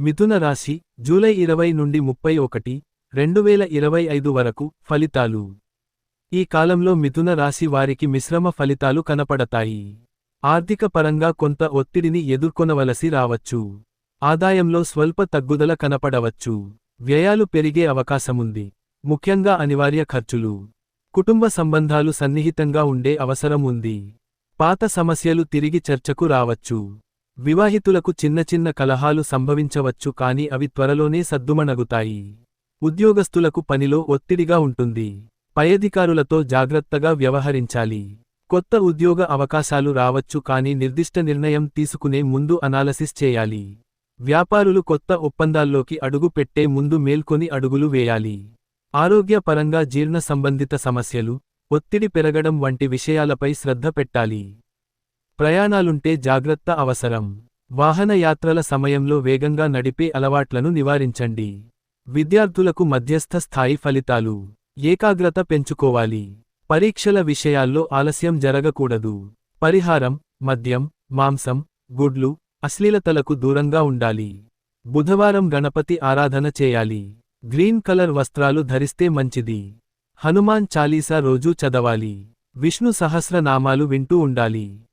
మిథున రాశి జూలై ఇరవై నుండి ముప్పై ఒకటి రెండు వేల ఇరవై ఐదు వరకు ఫలితాలు. ఈ కాలంలో మిథున రాశి వారికి మిశ్రమ ఫలితాలు కనపడతాయి. ఆర్థిక పరంగా కొంత ఒత్తిడిని ఎదుర్కొనవలసి రావచ్చు. ఆదాయంలో స్వల్ప తగ్గుదల కనపడవచ్చు. వ్యయాలు పెరిగే అవకాశముంది. ముఖ్యంగా అనివార్య ఖర్చులు. కుటుంబ సంబంధాలు సన్నిహితంగా ఉండే అవసరం ఉంది పాత సమస్యలు తిరిగి చర్చకు రావచ్చు. వివాహితులకు చిన్న చిన్న కలహాలు సంభవించవచ్చు కాని అవి త్వరలోనే సద్దుమణగుతాయి. ఉద్యోగస్తులకు పనిలో ఒత్తిడిగా ఉంటుంది. పైఅధికారులతో జాగ్రత్తగా వ్యవహరించాలి. కొత్త ఉద్యోగ అవకాశాలు రావచ్చు కాని నిర్దిష్ట నిర్ణయం తీసుకునే ముందు అనాలసిస్ చేయాలి. వ్యాపారులు కొత్త ఒప్పందాల్లోకి అడుగు పెట్టే ముందు మేల్కొని అడుగులు వేయాలి. ఆరోగ్యపరంగా జీర్ణ సంబంధిత సమస్యలు ఒత్తిడి పెరగడం వంటి విషయాలపై శ్రద్ధ పెట్టాలి. ప్రయాణాలుంటే జాగ్రత్త అవసరం. వాహనయాత్రల సమయంలో వేగంగా నడిపే అలవాట్లను నివారించండి. విద్యార్థులకు మధ్యస్థ స్థాయి ఫలితాలు. ఏకాగ్రత పెంచుకోవాలి. పరీక్షల విషయాల్లో ఆలస్యం జరగకూడదు. పరిహారం మద్యం మాంసం గుడ్లు అశ్లీలతలకు దూరంగా ఉండాలి. బుధవారం గణపతి ఆరాధన చేయాలి. గ్రీన్ కలర్ వస్త్రాలు ధరిస్తే మంచిది. హనుమాన్ చాలీసా రోజూ చదవాలి. విష్ణు సహస్రనామాలు వింటూ ఉండాలి.